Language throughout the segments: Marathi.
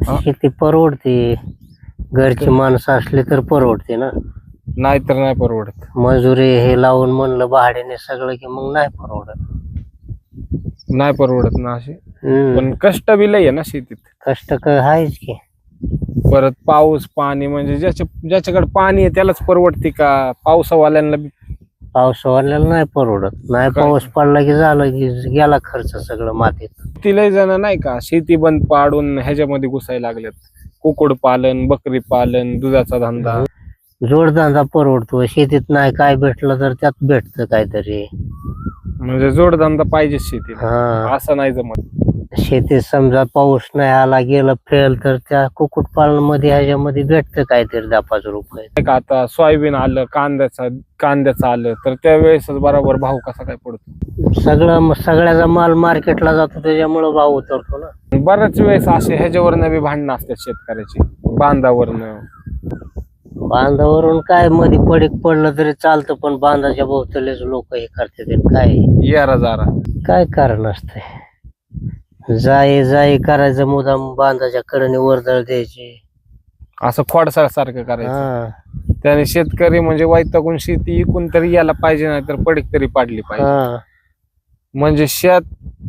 शेती परवडते. घरची माणसं असली तर परवडते ना. नाहीतर नाही परवडत. मजुरी हे लावून म्हणलं भाड्याने सगळं की मग नाही परवडत. नाही परवडत ना हम्म. पण कष्ट बी लय आहे ना शेतीत. कष्ट क आहेच की. परत पाऊस पाणी म्हणजे ज्याच्या ज्याच्याकडे पाणी आहे त्यालाच परवडते का? पावसावाल्यांना बी पाऊस वाढलेला नाही परवडत. नाही? पाऊस पडला की झालं की गेला खर्च सगळं मातीत. ती लय जण नाही का शेती बंद पाडून ह्याच्यामध्ये घुसायला लागलेत. कुकुड पालन बकरी पालन दुधाचा धंदा. जोडधंदा परवडतो. शेतीत नाही काय भेटलं तर त्यात भेटतं काहीतरी. म्हणजे जोडधंदा पाहिजे शेतीला. हा. असं नाही जमत. शेतीत समजा पाऊस नाही आला गेलं फेल तर त्या कुक्कुटपालनमध्ये ह्याच्यामध्ये भेटतं काहीतरी दहा पाच रुपये. नाही का आता सोयाबीन आलं कांद्याचा कांद्याचं आलं तर त्यावेळेसच बरोबर भाव कसा काय पडतो? सगळं सगळ्याचा माल मार्केटला जातो त्याच्यामुळे भाव उतरतो ना. बऱ्याच वेळेस असे ह्याच्यावरनं बी भांडणं असतात शेतकऱ्याची बांधावरनं. बांधावरून काय मध्ये पडीक पडलं तरी चालतं पण बांधाच्या भोवतलेच लोक हे करतात आणि काय? यारा जारा. काय कारण असतंय? जाई जाई करायचं मुदाम बांधाच्या कडे वर्दळ द्यायची असं खोडसाळ सारखं करायचं. हा. त्याने शेतकरी म्हणजे वैतागून शेती इकून तरी यायला पाहिजे नाही तर पडीक तरी पाडली पाहिजे. हा. म्हणजे शेत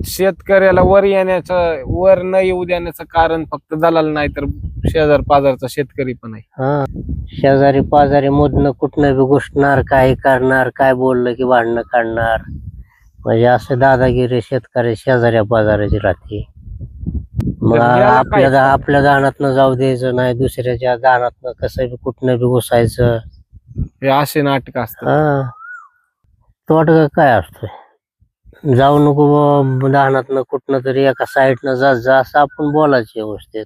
शेतकऱ्याला वर येण्याचं वर न येऊ देण्याचं कारण फक्त दलाल नाही तर शेजार पाजारचा शेतकरी पण आहे. हा. शेजारी पाजारी मधनं कुठनं बी घुसणार काय करणार काय बोललं की भांडणं काढणार. म्हणजे असं दादागिरी शेतकरी शेजाऱ्या पाजाराची राहते. मग आपल्या काय? आपल्या दानातनं जाऊ द्यायचं नाही दुसऱ्याच्या दानातनं कसं बी कुठनं बी घुसायचं. हे असे नाटक असतात. हा. तोटगा काय असतोय? जाऊ नको बुवा दानातनं कुठनं तरी एका साईडनं जा जा असं आपण बोलायचं व्यवस्थित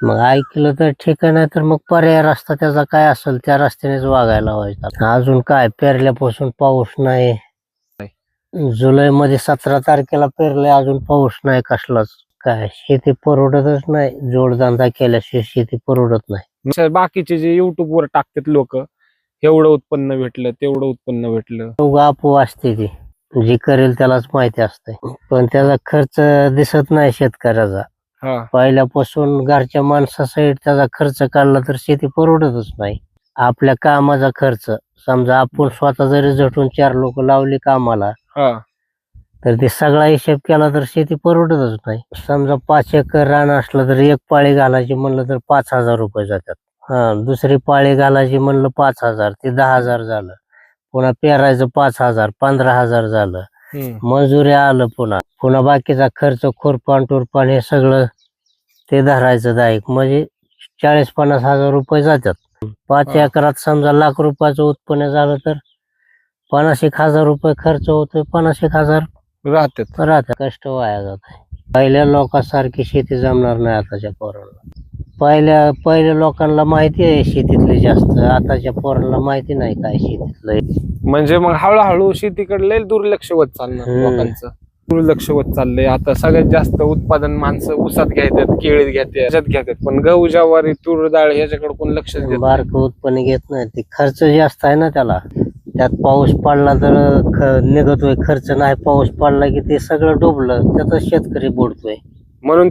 मग ऐकलं तर ठीक आहे नाही तर मग पर्याय रस्ता त्याचा काय असेल त्या रस्त्यानेच वागायला व्हायचा अजून काय पेरल्यापासून पाऊस नाही. जुलै मध्ये सतरा तारखेला पेरले अजून पाऊस नाही कसलाच. काय शेती परवडतच नाही जोडधंदा केल्याशिवाय शेती परवडत नाही. बाकीचे जे युट्यूब वर टाकतात लोक एवढं उत्पन्न भेटलं तेवढं उत्पन्न भेटलं. उगा आपू असते ती. जी करेल त्यालाच माहिती असते. पण त्याचा खर्च दिसत नाही शेतकऱ्याचा. हा. पहिल्यापासून घरच्या माणसासहित त्याचा खर्च काढला तर शेती परवडतच नाही. आपल्या कामाचा खर्च समजा आपण स्वतः जरी झटून चार लोक लावली कामाला तर ते सगळा हिशेब केला तर शेती परवडतच नाही. समजा पाच एकर रान असलं तर एक पाळी घालायची म्हणलं तर पाच हजार रुपये जातात. हा दुसरी पाळी घालायची म्हणलं पाच हजार ते दहा हजार झालं. पुन्हा पेरायचं पाच हजार पंधरा हजार झालं. मजुरी आलं पुन्हा. पुन्हा बाकीचा खर्च खुरपान टुरपान हे सगळं ते धरायचं दायक. म्हणजे चाळीस पन्नास हजार रुपये जातात. पाच. एकरात समजा लाख रुपयाचं उत्पन्न झालं तर पन्नास एक हजार रुपये खर्च होतोय पन्नास एक हजार राहतात. राहत कष्ट वाया जात पहिल्या लोकांसारखी शेती जमणार नाही आताच्या पोरांना. पहिल्या पहिल्या लोकांना माहिती आहे शेतीतली जास्त. आताच्या पोरांना माहिती नाही काय शेतीतलं. म्हणजे मग हळूहळू शेतीकडे लय दुर्लक्ष होत चालणार हम्म. लोकांचं. दुर्लक्ष होत चाललंय. आता सगळ्यात जास्त उत्पादन माणसं ऊसात घेतात केळीत घेतात ह्याच्यात घेतात. पण गहू ज्वारी तूर डाळ ह्याच्याकडे कोण लक्ष देत नाही. बारक उत्पन्न घेत नाही. ते खर्च जास्त आहे ना त्याला. त्यात पाऊस पडला तर ख- निघतोय खर्च नाही पाऊस पडला की ते सगळं डुबलं त्यातच शेतकरी बुडतोय. म्हणून